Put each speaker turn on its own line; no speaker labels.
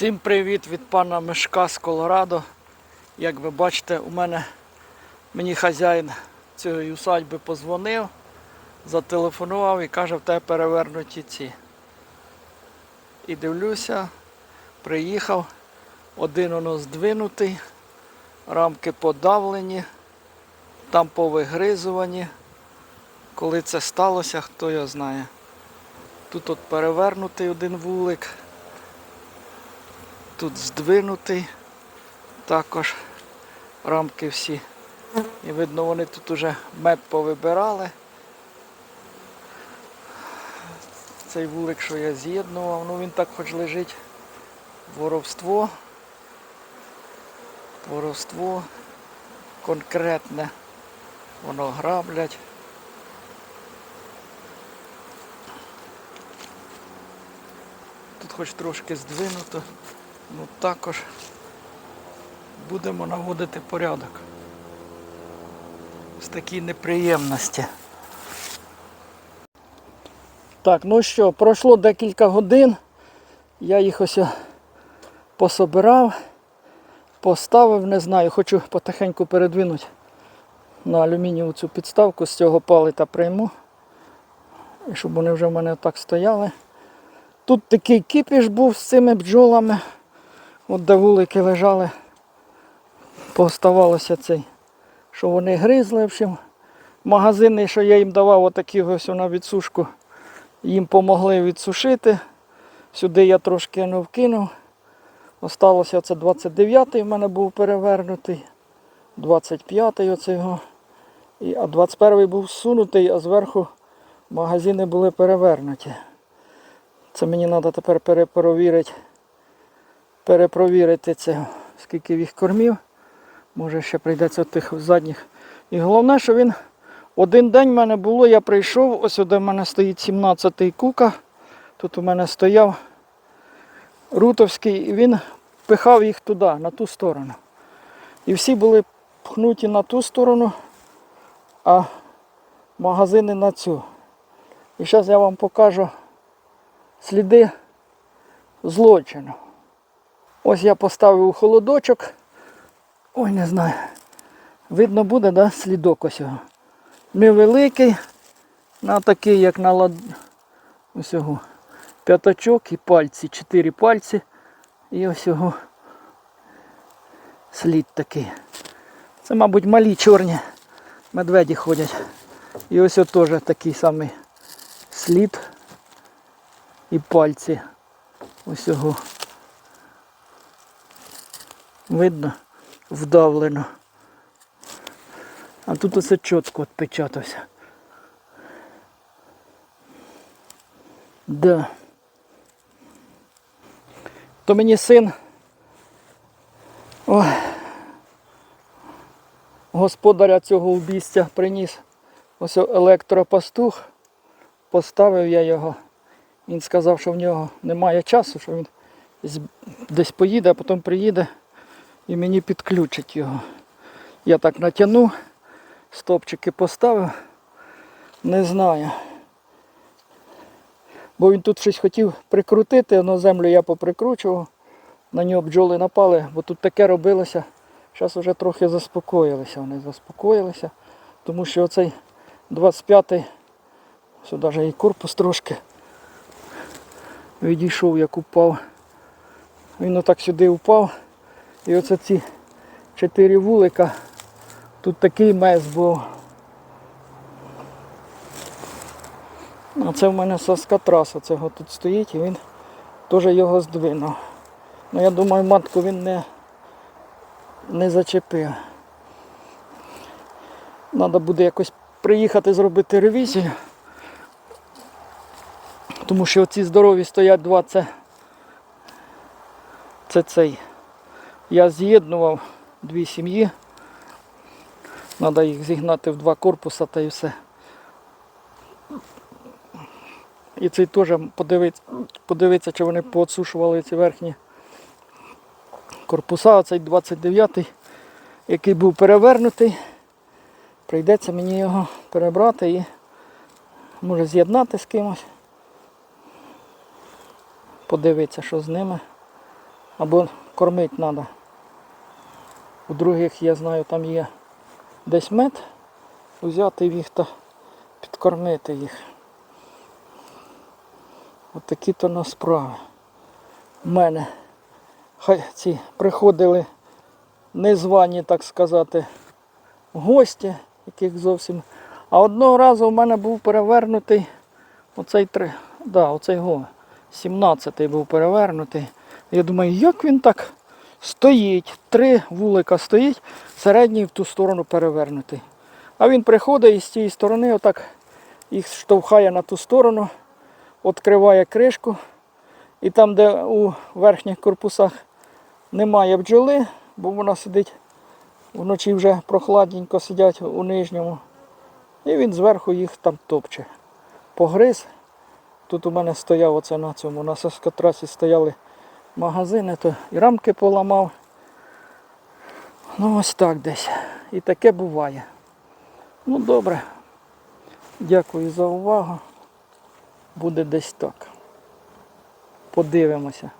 Всім привіт від пана Мишка з Колорадо. Як ви бачите, у мене мені хазяїн цієї усадьби позвонив, зателефонував і каже, в тебе перевернуті ці. І дивлюся, приїхав, один воно здвинутий, рамки подавлені, там повигризувані. Коли це сталося, хто його знає. Тут от перевернутий один вулик. Тут здвинутий також рамки всі. І видно, вони тут уже мед повибирали. Цей вулик, що я з'єднував, ну він так хоч лежить. Воровство. Воровство конкретне. Воно граблять. Тут хоч трошки здвинуто. Ну також будемо наводити порядок. Ось такі неприємності. Так, ну що, пройшло декілька годин. Я їх ось пособирав, поставив, не знаю, хочу потихеньку передвинути на алюмінієву цю підставку, з цього палита прийму. Щоб вони вже в мене так стояли. Тут такий кіпіш був з цими бджолами. От де вулики лежали, поставалося цей, що вони гризли. В общем. Магазини, що я їм давав, отакі ось на відсушку, їм помогли відсушити. Сюди я трошки не вкинув. Осталося це 29-й в мене був перевернутий, 25-й оцього. І, а 21-й був всунутий, а зверху магазини були перевернуті. Це мені треба тепер перепровірити перепровірити це, скільки їх кормів. Може ще прийдеться тих задніх. І головне, що він один день в мене було, я прийшов, ось де в мене стоїть 17-й кука. Тут у мене стояв Рутовський, і він пихав їх туди, на ту сторону. І всі були пхнуті на ту сторону, а магазини на цю. І зараз я вам покажу сліди злочину. Ось я поставив у холодочок. Ой, не знаю. Видно буде, да, слідок ось його. Невеликий, на такий, як на лад... ось його. П'ятачок і пальці, чотири пальці. І ось його слід такий. Це, мабуть, малі чорні медведі ходять. І ось теж такий самий слід і пальці. Ось. Видно, вдавлено. А тут оце чітко відпечатався. Да. То мені син ой, господаря цього обійстя приніс ось електропастух. Поставив я його. Він сказав, що в нього немає часу, що він десь поїде, а потім приїде і мені підключить його. Я так натягнув, стопчики поставив, не знаю. Бо він тут щось хотів прикрутити, на землю я поприкручував, на нього бджоли напали, бо тут таке робилося. Зараз вже трохи заспокоїлися, вони заспокоїлися, тому що оцей 25-й, сюди вже і корпус трошки відійшов, як упав. Він отак сюди впав. І оце ці чотири вулика. Тут такий мес був. А це в мене соскотрас оцього тут стоїть і він теж його здвинув. Ну я думаю, матку він не, не зачепив. Треба буде якось приїхати зробити ревізію. Тому що оці здорові стоять два, це, це цей. Я з'єднував дві сім'ї. Треба їх зігнати в два корпуси та і все. І цей теж подивитися, подивитися, чи вони поотсушували ці верхні корпуса. А цей 29-й, який був перевернутий. Прийдеться мені його перебрати і може з'єднати з кимось. Подивитися, що з ними. Або кормити треба. У других, я знаю, там є десь мед, взяти їх та підкормити їх. От такі то на справи. У мене хай ці приходили незвані, так сказати, гості, яких зовсім. А одного разу у мене був перевернутий оцей три. Да, оцей го. 17-й був перевернутий. Я думаю, як він так стоїть? Три вулика стоїть, середній в ту сторону перевернутий. А він приходить і з цієї сторони отак їх штовхає на ту сторону, відкриває кришку. І там, де у верхніх корпусах немає бджоли, бо вона сидить вночі вже прохладненько сидять у нижньому. І він зверху їх там топче. Погриз. Тут у мене стояв оце на цьому, на соскотрасі стояли магазини, то і рамки поламав. Ну ось так десь. І таке буває. Ну добре. Дякую за увагу. Буде десь так. Подивимося.